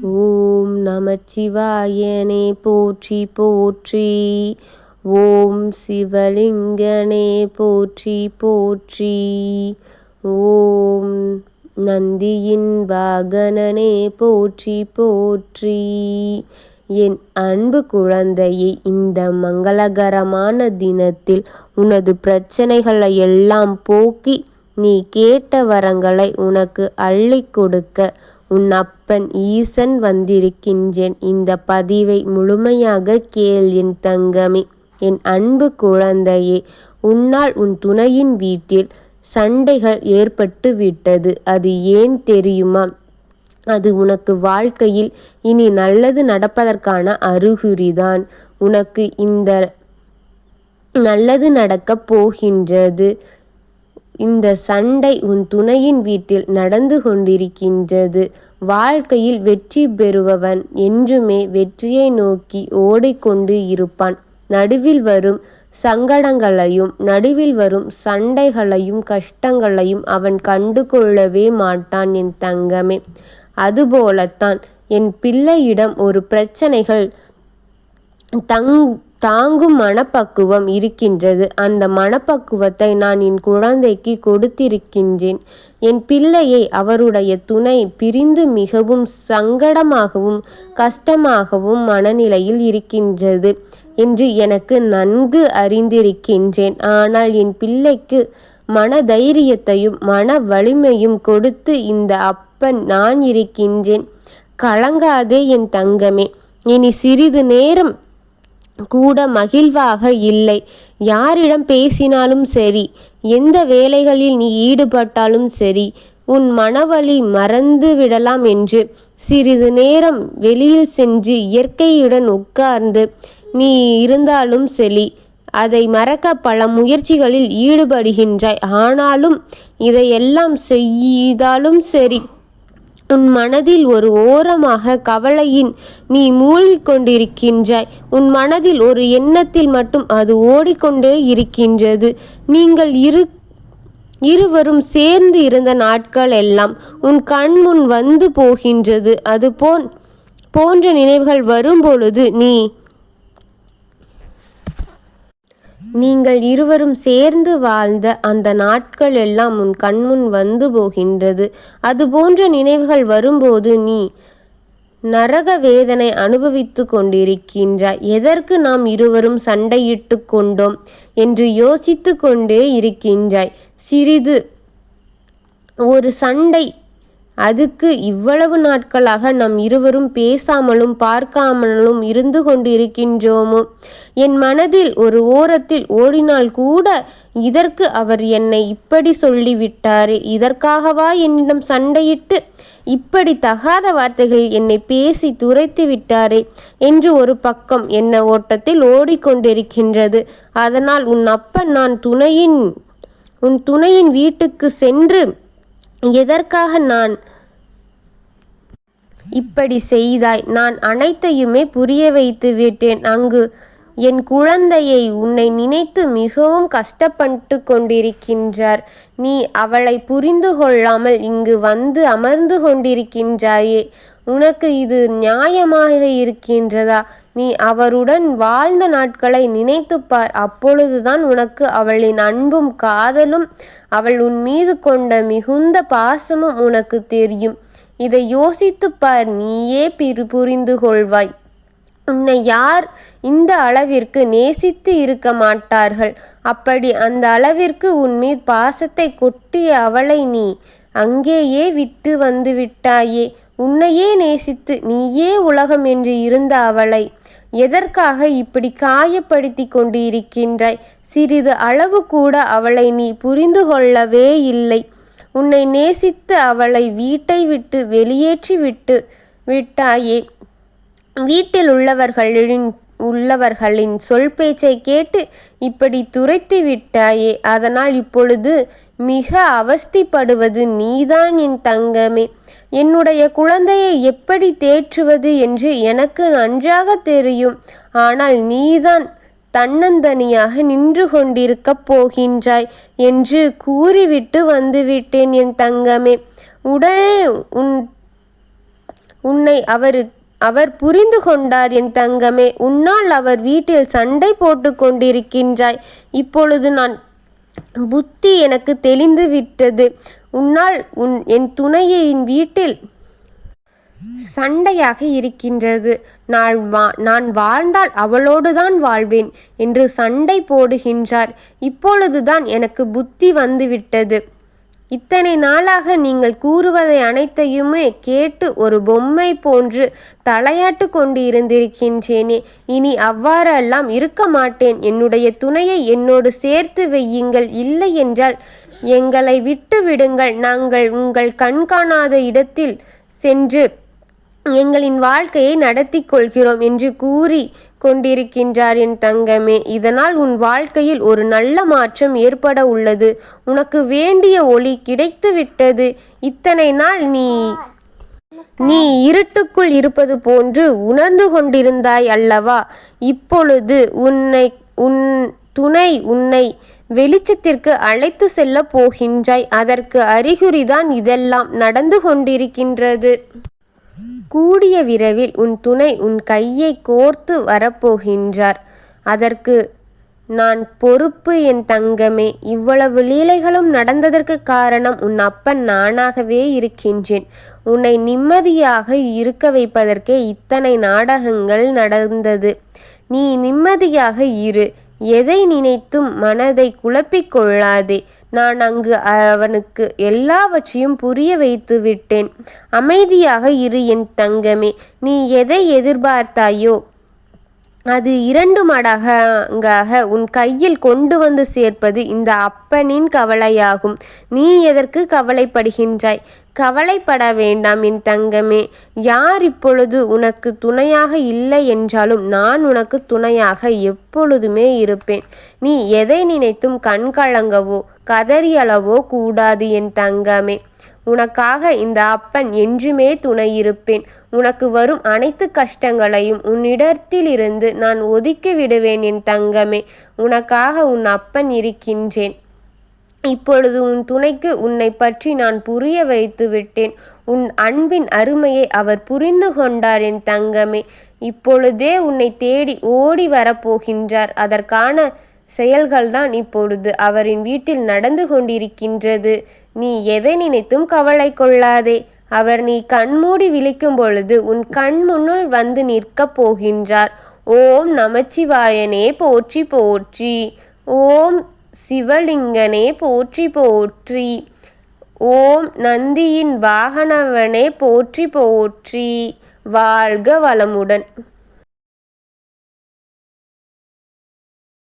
ஓம் நமச்சிவாயனே போற்றி போற்றி. ஓம் சிவலிங்கனே போற்றி போற்றி. ஓம் நந்தியின் வாகனனே போற்றி போற்றி. என் அன்பு குழந்தையை இந்த மங்களகரமான தினத்தில் உனது பிரச்சனைகளை எல்லாம் போக்கி நீ கேட்ட வரங்களை உனக்கு அள்ளி கொடுக்க உன் அப்பன் ஈசன் வந்திருக்கின்றேன். இந்த பதிவை முழுமையாக கேள் என் தங்கமே. என் அன்பு குழந்தையே உன்னால் உன் துணையின் வீட்டில் சண்டைகள் ஏற்பட்டு விட்டது. அது ஏன் தெரியுமா? அது உனக்கு வாழ்க்கையில் இனி நல்லது நடப்பதற்கான அறிகுறிதான். உனக்கு இந்த நல்லது நடக்கப் போகின்றது. இந்த சண்டை உன் துணையின் வீட்டில் நடந்து கொண்டிருக்கின்றது. வாழ்க்கையில் வெற்றி பெறுபவன் என்றுமே வெற்றியை நோக்கி ஓடிக்கொண்டு இருப்பான். நடுவில் வரும் சங்கடங்களையும் நடுவில் வரும் சண்டைகளையும் கஷ்டங்களையும் அவன் கண்டு கொள்ளவே மாட்டான் என் தங்கமே. அதுபோலத்தான் என் பிள்ளையிடம் ஒரு பிரச்சனைகள் தங் தாங்கும் மனப்பக்குவம் இருக்கின்றது. அந்த மனப்பக்குவத்தை நான் என் குழந்தைக்கு கொடுத்திருக்கின்றேன். என் பிள்ளையை அவருடைய துணை பிரிந்து மிகவும் சங்கடமாகவும் கஷ்டமாகவும் மனநிலையில் இருக்கின்றது என்று எனக்கு நன்கு அறிந்திருக்கின்றேன். ஆனால் என் பிள்ளைக்கு மன தைரியத்தையும் மன வலிமையும் கொடுத்து இந்த அப்பன் நான் இருக்கின்றேன். கலங்காதே என் தங்கமே. இனி சிறிது நேரம் கூட மகிழ்வாக இல்லை. யாரிடம் பேசினாலும் சரி எந்த வேலைகளில் நீ ஈடுபட்டாலும் சரி உன் மனவழி மறந்து விடலாம் என்று சிறிது நேரம் வெளியில் சென்று இயற்கையுடன் உட்கார்ந்து நீ இருந்தாலும் சரி அதை மறக்க பல முயற்சிகளில் ஈடுபடுகின்றாய். ஆனாலும் இதையெல்லாம் செய்தாலும் சரி உன் மனதில் ஒரு ஓரமாக கவலையின் நீ மூழ்கிக் கொண்டிருக்கின்றாய் உன் மனதில் ஒரு எண்ணத்தில் மட்டும் அது ஓடிக்கொண்டே இருக்கின்றது. நீங்கள் இரு இருவரும் சேர்ந்து இருந்த நாட்கள் எல்லாம் உன் கண் முன் வந்து போகின்றது. அது போன் போன்ற நினைவுகள் வரும்பொழுது நீ நீங்கள் இருவரும் சேர்ந்து வாழ்ந்த அந்த நாட்கள் எல்லாம் உன் கண்முன் வந்து போகின்றது. அது போன்ற நினைவுகள் வரும்போது நீ நரக வேதனை அனுபவித்து கொண்டிருக்கின்றாய். எதற்கு நாம் இருவரும் சண்டையிட்டு கொண்டோம் என்று யோசித்து கொண்டே இருக்கின்றாய். சிறிது ஒரு சண்டை அதுக்கு இவ்வளவு நாட்களாக நம் இருவரும் பேசாமலும் பார்க்காமலும் இருந்து கொண்டிருக்கின்றோமோ? என் மனதில் ஒரு ஓரத்தில் ஓடினால் கூட இதற்கு அவர் என்னை இப்படி சொல்லிவிட்டாரே. இதற்காகவா என்னிடம் சண்டையிட்டு இப்படி தகாத வார்த்தைகள் என்னை பேசி துரைத்து விட்டாரே என்று ஒரு பக்கம் என்ன ஓட்டத்தில் ஓடிக்கொண்டிருக்கின்றது. அதனால் உன் அப்பன் நான் துணையின் உன் துணையின் வீட்டுக்கு சென்று எதற்காக நான் இப்படி செய்தாய்? நான் அனைத்தையுமே புரிய வைத்து விட்டேன். அங்கு என் குழந்தையை உன்னை நினைத்து மிகவும் கஷ்டப்பட்டு கொண்டிருக்கின்றார். நீ அவளை புரிந்து கொள்ளாமல் இங்கு வந்து அமர்ந்து கொண்டிருக்கின்றாயே. உனக்கு இது நியாயமாக இருக்கின்றதா? நீ அவருடன் வாழ்ந்த நாட்களை நினைத்துப்பார் அப்பொழுதுதான் உனக்கு அவளின் அன்பும் காதலும் அவள் உன் மீது கொண்ட மிகுந்த பாசமும் உனக்கு தெரியும். இதை யோசித்துப்பார் நீயே பிறு புரிந்து கொள்வாய். உன்னை யார் இந்த அளவிற்கு நேசித்து இருக்க மாட்டார்கள்? அப்படி அந்த அளவிற்கு உன் மீது பாசத்தை கொட்டிய அவளை நீ அங்கேயே விட்டு வந்து விட்டாயே. உன்னையே நேசித்து நீயே உலகம் என்று இருந்த அவளை எதற்காக இப்படி காயப்படுத்தி கொண்டு இருக்கின்றாய் சிறிது அளவு கூட அவளை நீ புரிந்து கொள்ளவே இல்லை. உன்னை நேசித்து அவளை வீட்டை விட்டு வெளியேற்றி விட்டு விட்டாயே. வீட்டில் உள்ளவர்களின் உள்ளவர்களின் சொல் பேச்சை கேட்டு இப்படி துரைத்து விட்டாயே. அதனால் இப்பொழுது மிக அவஸ்திப்படுவது நீதான் என் தங்கமே. என்னுடைய குழந்தையை எப்படி தேற்றுவது என்று எனக்கு நன்றாக தெரியும். ஆனால் நீதான் தன்னந்தனியாக நின்று கொண்டிருக்கப் போகின்றாய் என்று கூறிவிட்டு வந்துவிட்டேன் என் தங்கமே. உடனே உன் உன்னை அவரு அவர் புரிந்து கொண்டார் என் தங்கமே. உன்னால் அவர் வீட்டில் சண்டை போட்டு கொண்டிருக்கின்றாய். இப்பொழுது நான் புத்தி எனக்கு தெளிந்து விட்டது. உன்னால் உன் என் துணையின் வீட்டில் சண்டையாக இருக்கின்றது. நான் வா நான் வாழ்ந்தால் அவளோடுதான் வாழ்வேன் என்று சண்டை போடுகின்றார். இப்பொழுதுதான் எனக்கு புத்தி வந்துவிட்டது. இத்தனை நாளாக நீங்கள் கூறுவதை அனைத்தையுமே கேட்டு ஒரு பொம்மை போன்று தலையாட்டு கொண்டு இருந்திருக்கின்றேனே இனி அவ்வாறெல்லாம் இருக்க மாட்டேன். என்னுடைய துணையை என்னோடு சேர்த்து வையுங்கள். இல்லை என்றால் எங்களை விட்டு விடுங்கள். நாங்கள் உங்கள் கண்காணாத இடத்தில் சென்று எங்களின் வாழ்க்கையை நடத்தி கொள்கிறோம் என்று கூறி கொண்டிருக்கின்றார் என் தங்கமே இதனால் உன் வாழ்க்கையில் ஒரு நல்ல மாற்றம் ஏற்பட உள்ளது. உனக்கு வேண்டிய ஒளி கிடைத்து விட்டது. இத்தனை நாள் நீ நீ இருட்டுக்குள் இருப்பது போன்று உணர்ந்து கொண்டிருந்தாய் அல்லவா? இப்பொழுது உன்னை உன் துணை உன்னை வெளிச்சத்திற்கு அழைத்து செல்ல போகின்றாய். அதற்கு அறிகுறிதான் இதெல்லாம் நடந்து கொண்டிருக்கின்றது. கூடிய விரைவில் உன் துணை உன் கையை கோர்த்து வரப்போகின்றார். அதற்கு நான் பொறுப்பு என் தங்கமே இவ்வளவு லீலைகளும் நடந்ததற்கு காரணம் உன் அப்பன் நானாகவே இருக்கின்றேன். உன்னை நிம்மதியாக இருக்க வைப்பதற்கே இத்தனை நாடகங்கள் நடந்தது. நீ நிம்மதியாக இரு. எதை நினைத்தும் மனதை குழப்பிக் கொள்ளாதே. நான் அங்கு அவனுக்கு எல்லாவற்றையும் புரிய வைத்து விட்டேன். அமைதியாக இரு என் தங்கமே நீ எதை எதிர்பார்த்தாயோ அது இரண்டு மடங்காக உன் கையில் கொண்டு வந்து சேர்ப்பது இந்த அப்பனின் கவலையாகும். நீ எதற்கு கவலைப்படுகின்றாய்? கவலைப்பட வேண்டாம் என் தங்கமே. யார் இப்பொழுது உனக்கு துணையாக இல்லை என்றாலும் நான் உனக்கு துணையாக எப்பொழுதுமே இருப்பேன். நீ எதை நினைத்தும் கண் கலங்கவோ கதறியளவோ கூடாது என் தங்கமே. உனக்காக இந்த அப்பன் என்றுமே துணை இருப்பேன் உனக்கு வரும் அனைத்து கஷ்டங்களையும் உன்னிடத்திலிருந்து நான் ஒதுக்கி விடுவேன் என் தங்கமே. உனக்காக உன் அப்பன் இருக்கின்றேன். இப்பொழுது உன் துணைக்கு உன்னை பற்றி நான் புரிய வைத்து விட்டேன். உன் அன்பின் அருமையை அவர் புரிந்து கொண்டார் என் தங்கமே. இப்பொழுதே உன்னை தேடி ஓடி வரப்போகின்றார். அதற்கான செயல்கள்தான் இப்பொழுது அவரின் வீட்டில் நடந்து கொண்டிருக்கின்றது. நீ எதை நினைத்தும் கவலை கொள்ளாதே. அவர் நீ கண்மூடி விழிக்கும் பொழுது உன் கண் முன்னுள் வந்து நிற்கப் போகின்றார். ஓம் நமச்சிவாயனே போற்றி போற்றி. ஓம் சிவலிங்கனே போற்றி போற்றி. ஓம் நந்தியின் வாகனவனே போற்றி போற்றி. வாழ்க வளமுடன்.